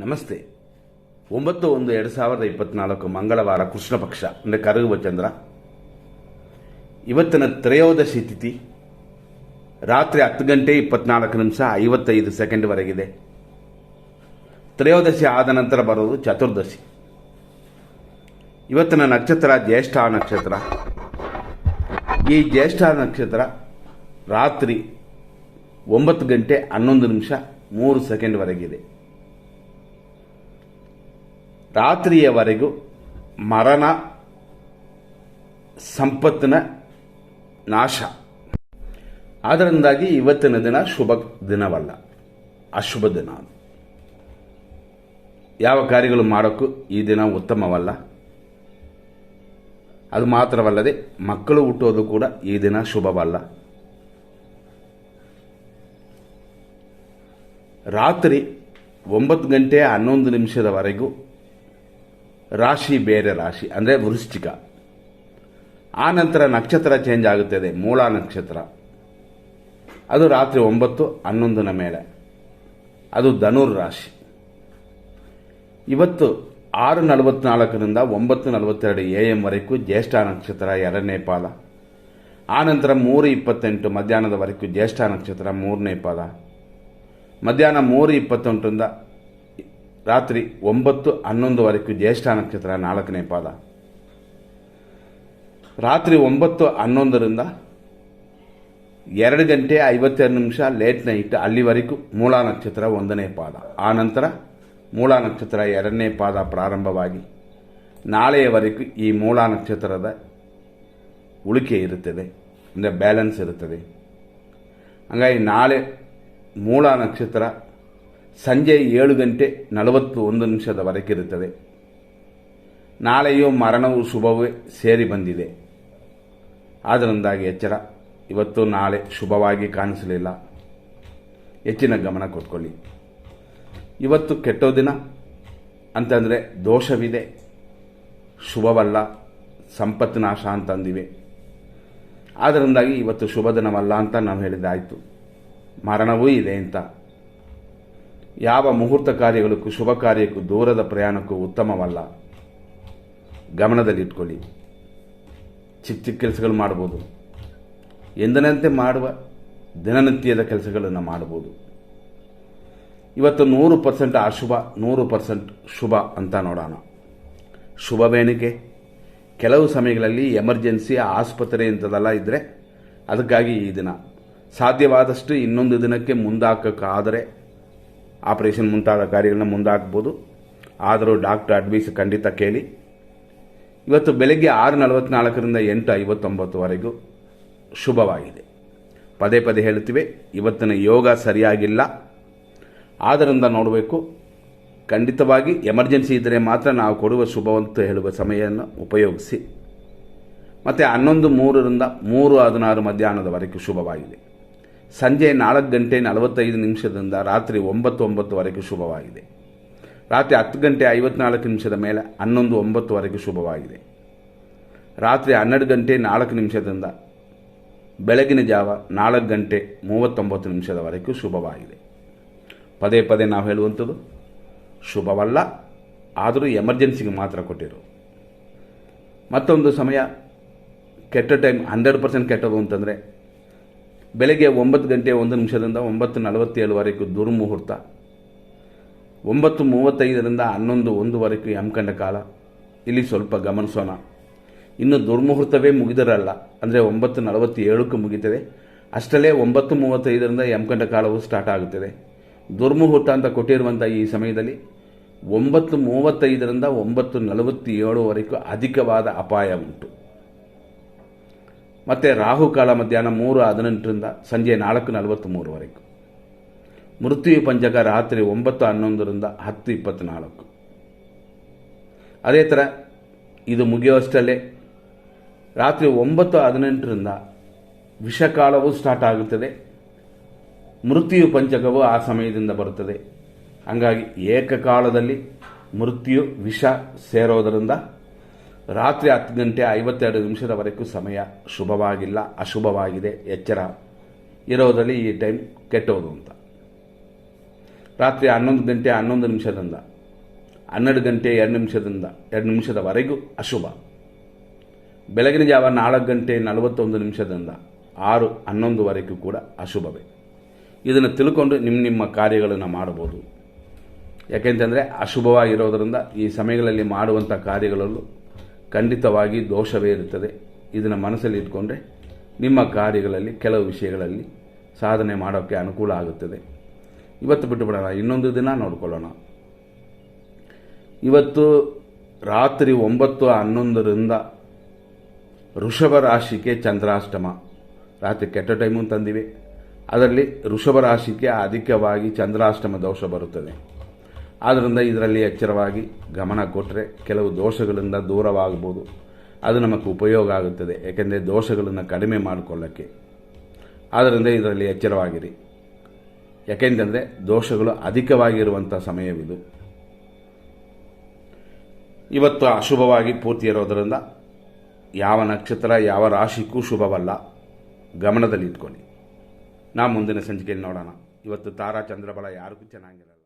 ನಮಸ್ತೆ. ಒಂಬತ್ತು ಒಂದು ಎರಡು ಸಾವಿರದ ಇಪ್ಪತ್ನಾಲ್ಕು ಮಂಗಳವಾರ ಕೃಷ್ಣ ಪಕ್ಷ ಅಂದರೆ ಕರಗುವ ಚಂದ್ರ. ಇವತ್ತಿನ ತ್ರಯೋದಶಿ ತಿಥಿ, ರಾತ್ರಿ ಹತ್ತು ಗಂಟೆ ಇಪ್ಪತ್ನಾಲ್ಕು ನಿಮಿಷ ಐವತ್ತೈದು ಸೆಕೆಂಡ್ವರೆಗಿದೆ ತ್ರಯೋದಶಿ ಆದ ನಂತರ ಬರೋದು ಚತುರ್ದಶಿ. ಇವತ್ತಿನ ನಕ್ಷತ್ರ ಜ್ಯೇಷ್ಠ ನಕ್ಷತ್ರ. ಈ ಜ್ಯೇಷ್ಠ ನಕ್ಷತ್ರ ರಾತ್ರಿ ಒಂಬತ್ತು ಗಂಟೆ ಹನ್ನೊಂದು ನಿಮಿಷ ಮೂರು ಸೆಕೆಂಡ್ವರೆಗಿದೆ ರಾತ್ರಿಯವರೆಗೂ ಮರಣ, ಸಂಪತ್ತಿನ ನಾಶ. ಅದರಿಂದಾಗಿ ಇವತ್ತಿನ ದಿನ ಶುಭ ದಿನವಲ್ಲ, ಅಶುಭ ದಿನ ಯಾವ ಕಾರ್ಯಗಳು ಮಾಡೋಕ್ಕೂ ಈ ದಿನ ಉತ್ತಮವಲ್ಲ. ಅದು ಮಾತ್ರವಲ್ಲದೆ ಮಕ್ಕಳು ಹುಟ್ಟೋದು ಕೂಡ ಈ ದಿನ ಶುಭವಲ್ಲ. ರಾತ್ರಿ ಒಂಬತ್ತು ಗಂಟೆ ಹನ್ನೊಂದು ನಿಮಿಷದವರೆಗೂ ರಾಶಿ ಬೇರೆ ರಾಶಿ, ಅಂದರೆ ವೃಶ್ಚಿಕ. ಆ ನಂತರ ನಕ್ಷತ್ರ ಚೇಂಜ್ ಆಗುತ್ತದೆ ಮೂಲ ನಕ್ಷತ್ರ. ಅದು ರಾತ್ರಿ ಒಂಬತ್ತು, ಹನ್ನೊಂದನ ಮೇಲೆ. ಅದು ಧನುರ್ ರಾಶಿ. ಇವತ್ತು ಆರು ನಲವತ್ನಾಲ್ಕರಿಂದ ಒಂಬತ್ತು ನಲವತ್ತೆರಡು ಎ ಎಂವರೆಗೂ ಜ್ಯೇಷ್ಠ ನಕ್ಷತ್ರ ಎರಡನೇ ಪಾದ. ಆನಂತರ ಮೂರು ಇಪ್ಪತ್ತೆಂಟು ಮಧ್ಯಾಹ್ನದವರೆಗೂ ಜ್ಯೇಷ್ಠ ನಕ್ಷತ್ರ ಮೂರನೇ ಪಾದ. ಮಧ್ಯಾಹ್ನ ಮೂರು ಇಪ್ಪತ್ತೆಂಟರಿಂದ ರಾತ್ರಿ ಒಂಬತ್ತು ಹನ್ನೊಂದುವರೆಗೂ ಜ್ಯೇಷ್ಠ ನಕ್ಷತ್ರ ನಾಲ್ಕನೇ ಪಾದ. ರಾತ್ರಿ ಒಂಬತ್ತು ಹನ್ನೊಂದರಿಂದ ಎರಡು ಗಂಟೆ ಐವತ್ತೆರಡು ನಿಮಿಷ ಲೇಟ್ ನೈಟ್ ಅಲ್ಲಿವರೆಗೂ ಮೂಲ ನಕ್ಷತ್ರ ಒಂದನೇ ಪಾದ. ಆನಂತರ ನಂತರ ಮೂಲ ನಕ್ಷತ್ರ ಎರಡನೇ ಪಾದ ಪ್ರಾರಂಭವಾಗಿ ನಾಳೆಯವರೆಗೂ ಈ ಮೂಲ ನಕ್ಷತ್ರದ ಉಳಿಕೆ ಇರುತ್ತದೆ, ಅಂದರೆ ಬ್ಯಾಲೆನ್ಸ್ ಇರುತ್ತದೆ. ಹಾಗಾಗಿ ನಾಳೆ ಮೂಲ ನಕ್ಷತ್ರ ಸಂಜೆ ಏಳು ಗಂಟೆ ನಲವತ್ತು ಒಂದು ನಿಮಿಷದವರೆಗಿರುತ್ತದೆ ನಾಳೆಯೂ ಮರಣವು ಶುಭವೇ ಸೇರಿ ಬಂದಿದೆ. ಆದ್ದರಿಂದಾಗಿ ಎಚ್ಚರ. ಇವತ್ತು ನಾಳೆ ಶುಭವಾಗಿ ಕಾಣಿಸಲಿಲ್ಲ. ಹೆಚ್ಚಿನ ಗಮನ ಕೊಟ್ಕೊಳ್ಳಿ. ಇವತ್ತು ಕೆಟ್ಟೋ ದಿನ. ಅಂತಂದರೆ ದೋಷವಿದೆ. ಶುಭವಲ್ಲ. ಸಂಪತ್ತು ನಾಶ ಅಂತಂದಿವೆ. ಆದ್ದರಿಂದಾಗಿ ಇವತ್ತು ಶುಭ ದಿನವಲ್ಲ ಅಂತ ನಾವು ಹೇಳಿದ್ದಾಯಿತು ಮರಣವೂ ಇದೆ ಅಂತ. ಯಾವ ಮುಹೂರ್ತ ಕಾರ್ಯಗಳಿಗೂ ಶುಭ ಕಾರ್ಯಕ್ಕೂ ದೂರದ ಪ್ರಯಾಣಕ್ಕೂ ಉತ್ತಮವಲ್ಲ. ಗಮನದಲ್ಲಿಟ್ಕೊಳ್ಳಿ. ಚಿಕ್ಕ ಚಿಕ್ಕ ಕೆಲಸಗಳು ಮಾಡ್ಬೋದು. ಎಂದನಂತೆ ಮಾಡುವ ದಿನನಿತ್ಯದ ಕೆಲಸಗಳನ್ನು ಮಾಡ್ಬೋದು. ಇವತ್ತು ನೂರು ಪರ್ಸೆಂಟ್ ಅಶುಭ, ನೂರು ಪರ್ಸೆಂಟ್ ಶುಭ ಅಂತ ನೋಡೋಣ. ಶುಭವೇನಿಕೆ ಕೆಲವು ಸಮಯಗಳಲ್ಲಿ ಎಮರ್ಜೆನ್ಸಿ, ಆಸ್ಪತ್ರೆ ಇಂಥದ್ದೆಲ್ಲ ಇದ್ದರೆ ಅದಕ್ಕಾಗಿ ಈ ದಿನ. ಸಾಧ್ಯವಾದಷ್ಟು ಇನ್ನೊಂದು ದಿನಕ್ಕೆ ಮುಂದಾಕಕ್ಕಾದರೆ ಆಪರೇಷನ್ ಮುಂತಾದ ಕಾರ್ಯಗಳನ್ನ ಮುಂದಾಕ್ಬೋದು ಆದರೂ ಡಾಕ್ಟರ್ ಅಡ್ವೈಸ್ ಖಂಡಿತ ಕೇಳಿ. ಇವತ್ತು ಬೆಳಗ್ಗೆ ಆರು ನಲವತ್ನಾಲ್ಕರಿಂದ ಎಂಟು ಐವತ್ತೊಂಬತ್ತುವರೆಗೂ ಶುಭವಾಗಿದೆ. ಪದೇ ಪದೇ ಹೇಳುತ್ತಿವೆ, ಇವತ್ತಿನ ಯೋಗ ಸರಿಯಾಗಿಲ್ಲ. ಆದ್ದರಿಂದ ನೋಡಬೇಕು, ಖಂಡಿತವಾಗಿ ಎಮರ್ಜೆನ್ಸಿ ಇದ್ದರೆ ಮಾತ್ರ ನಾವು ಕೊಡುವ ಶುಭವಂತ ಹೇಳುವ ಸಮಯವನ್ನು ಉಪಯೋಗಿಸಿ. ಮತ್ತು ಹನ್ನೊಂದು ಮೂರರಿಂದ ಮೂರು ಹದಿನಾರು ಮಧ್ಯಾಹ್ನದವರೆಗೂ ಶುಭವಾಗಿದೆ. ಸಂಜೆ ನಾಲ್ಕು ಗಂಟೆ ನಲವತ್ತೈದು ನಿಮಿಷದಿಂದ ರಾತ್ರಿ ಒಂಬತ್ತು ಒಂಬತ್ತುವರೆಗೆ ಶುಭವಾಗಿದೆ. ರಾತ್ರಿ ಹತ್ತು ಗಂಟೆ ಐವತ್ನಾಲ್ಕು ನಿಮಿಷದ ಮೇಲೆ ಹನ್ನೊಂದು ಒಂಬತ್ತುವರೆಗೆ ಶುಭವಾಗಿದೆ. ರಾತ್ರಿ ಹನ್ನೆರಡು ಗಂಟೆ ನಾಲ್ಕು ನಿಮಿಷದಿಂದ ಬೆಳಗಿನ ಜಾವ ನಾಲ್ಕು ಗಂಟೆ ಮೂವತ್ತೊಂಬತ್ತು ನಿಮಿಷದವರೆಗೂ ಶುಭವಾಗಿದೆ. ಪದೇ ಪದೇ ನಾವು ಹೇಳುವಂಥದ್ದು, ಶುಭವಲ್ಲ, ಆದರೂ ಎಮರ್ಜೆನ್ಸಿಗೆ ಮಾತ್ರ ಕೊಟ್ಟಿರು. ಮತ್ತೊಂದು ಸಮಯ, ಕೆಟ್ಟ ಟೈಮ್ ಹಂಡ್ರೆಡ್ ಪರ್ಸೆಂಟ್ ಕೆಟ್ಟದು ಅಂತಂದರೆ ಬೆಳಗ್ಗೆ ಒಂಬತ್ತು ಗಂಟೆ ಒಂದು ನಿಮಿಷದಿಂದ ಒಂಬತ್ತು ನಲವತ್ತೇಳುವರೆಗೂ ದುರ್ಮುಹೂರ್ತ. ಒಂಬತ್ತು ಮೂವತ್ತೈದರಿಂದ ಹನ್ನೊಂದು ಒಂದುವರೆಗೂ ಎಂಕಂಡ ಕಾಲ. ಇಲ್ಲಿ ಸ್ವಲ್ಪ ಗಮನಿಸೋಣ. ಇನ್ನು ದುರ್ಮುಹೂರ್ತವೇ ಮುಗಿದಿರಲ್ಲ. ಅಂದರೆ ಒಂಬತ್ತು ನಲವತ್ತೇಳಕ್ಕೂ ಮುಗಿತದೆ. ಅಷ್ಟರಲ್ಲೇ ಒಂಬತ್ತು ಮೂವತ್ತೈದರಿಂದ ಯಮಕಂಡ ಕಾಲವು ಸ್ಟಾರ್ಟ್ ಆಗುತ್ತದೆ. ದುರ್ಮುಹೂರ್ತ ಅಂತ ಕೊಟ್ಟಿರುವಂಥ ಈ ಸಮಯದಲ್ಲಿ ಒಂಬತ್ತು ಮೂವತ್ತೈದರಿಂದ ಒಂಬತ್ತು ನಲವತ್ತೇಳುವರೆಗೂ ಅಧಿಕವಾದ ಅಪಾಯ ಉಂಟು ಮತ್ತು ರಾಹುಕಾಲ ಮಧ್ಯಾಹ್ನ ಮೂರು ಹದಿನೆಂಟರಿಂದ ಸಂಜೆ ನಾಲ್ಕು ನಲವತ್ತ್ಮೂರುವರೆಗೂ ಮೃತ್ಯು ಪಂಚಕ ರಾತ್ರಿ ಒಂಬತ್ತು ಹನ್ನೊಂದರಿಂದ ಹತ್ತು ಇಪ್ಪತ್ತ್ನಾಲ್ಕು ಅದೇ ಥರ ಇದು ಮುಗಿಯುವಷ್ಟಲ್ಲೇ ರಾತ್ರಿ ಒಂಬತ್ತು ಹದಿನೆಂಟರಿಂದ ವಿಷಕಾಲವು ಸ್ಟಾರ್ಟ್ ಆಗುತ್ತದೆ. ಮೃತ್ಯು ಪಂಚಕವು ಆ ಸಮಯದಿಂದ ಬರುತ್ತದೆ. ಹಾಗಾಗಿ ಏಕಕಾಲದಲ್ಲಿ ಮೃತ್ಯು ವಿಷ ಸೇರೋದರಿಂದ ರಾತ್ರಿ ಹತ್ತು ಗಂಟೆ ಐವತ್ತೆರಡು ನಿಮಿಷದವರೆಗೂ ಸಮಯ ಶುಭವಾಗಿಲ್ಲ, ಅಶುಭವಾಗಿದೆ, ಎಚ್ಚರ ಇರೋದರಲ್ಲಿ ಈ ಟೈಮ್ ಕೆಟ್ಟೋದು ಅಂತ. ರಾತ್ರಿ ಹನ್ನೊಂದು ಗಂಟೆ ಹನ್ನೊಂದು ನಿಮಿಷದಿಂದ, ಹನ್ನೆರಡು ಗಂಟೆ ಎರಡು ನಿಮಿಷದಿಂದ, ಎರಡು ನಿಮಿಷದವರೆಗೂ ಅಶುಭ. ಬೆಳಗಿನ ಜಾವ ನಾಲ್ಕು ಗಂಟೆ ನಲವತ್ತೊಂದು ನಿಮಿಷದಿಂದ ಆರು ಹನ್ನೊಂದುವರೆಗೂ ಕೂಡ ಅಶುಭವೇ. ಇದನ್ನು ತಿಳ್ಕೊಂಡು ನಿಮ್ಮ ನಿಮ್ಮ ಕಾರ್ಯಗಳನ್ನು ಮಾಡಬಹುದು. ಯಾಕೆಂತಂದರೆ ಅಶುಭವಾಗಿರೋದರಿಂದ ಈ ಸಮಯಗಳಲ್ಲಿ ಮಾಡುವಂಥ ಕಾರ್ಯಗಳಲ್ಲೂ ಖಂಡಿತವಾಗಿ ದೋಷವೇ ಇರುತ್ತದೆ. ಇದನ್ನು ಮನಸ್ಸಲ್ಲಿ ಇಟ್ಕೊಂಡ್ರೆ ನಿಮ್ಮ ಕಾರ್ಯಗಳಲ್ಲಿ, ಕೆಲವು ವಿಷಯಗಳಲ್ಲಿ ಸಾಧನೆ ಮಾಡೋಕ್ಕೆ ಅನುಕೂಲ ಆಗುತ್ತದೆ. ಇವತ್ತು ಬಿಟ್ಟುಬಿಡೋಣ ಇನ್ನೊಂದು ದಿನ ನೋಡ್ಕೊಳ್ಳೋಣ. ಇವತ್ತು ರಾತ್ರಿ ಒಂಬತ್ತು ಹನ್ನೊಂದರಿಂದ ಋಷಭ ರಾಶಿಗೆ ಚಂದ್ರಾಷ್ಟಮ. ರಾತ್ರಿ ಕೆಟ್ಟ ಟೈಮು ತಂದಿವೆ. ಅದರಲ್ಲಿ ಋಷಭ ರಾಶಿಗೆ ಅಧಿಕವಾಗಿ ಚಂದ್ರಾಷ್ಟಮ ದೋಷ ಬರುತ್ತದೆ. ಆದ್ದರಿಂದ ಇದರಲ್ಲಿ ಎಚ್ಚರವಾಗಿ ಗಮನ ಕೊಟ್ಟರೆ ಕೆಲವು ದೋಷಗಳಿಂದ ದೂರವಾಗಬಹುದು. ಅದು ನಮಗೆ ಉಪಯೋಗ ಆಗುತ್ತದೆ. ಏಕೆಂದರೆ ದೋಷಗಳನ್ನು ಕಡಿಮೆ ಮಾಡಿಕೊಳ್ಳೋಕ್ಕೆ. ಆದ್ದರಿಂದ ಇದರಲ್ಲಿ ಎಚ್ಚರವಾಗಿರಿ. ಯಾಕೆಂತಂದರೆ ದೋಷಗಳು ಅಧಿಕವಾಗಿರುವಂಥ ಸಮಯವಿದು. ಇವತ್ತು ಅಶುಭವಾಗಿ ಪೂರ್ತಿ ಇರೋದರಿಂದ ಯಾವ ನಕ್ಷತ್ರ, ಯಾವ ರಾಶಿಗೂ ಶುಭವಲ್ಲ. ಗಮನದಲ್ಲಿ ಇಟ್ಕೊಳ್ಳಿ. ನಾ ಮುಂದಿನ ಸಂಚಿಕೆಯಲ್ಲಿ ನೋಡೋಣ. ಇವತ್ತು ತಾರಾ ಚಂದ್ರಬಲ ಯಾರಿಗೂ ಚೆನ್ನಾಗಿರಲ್ಲ.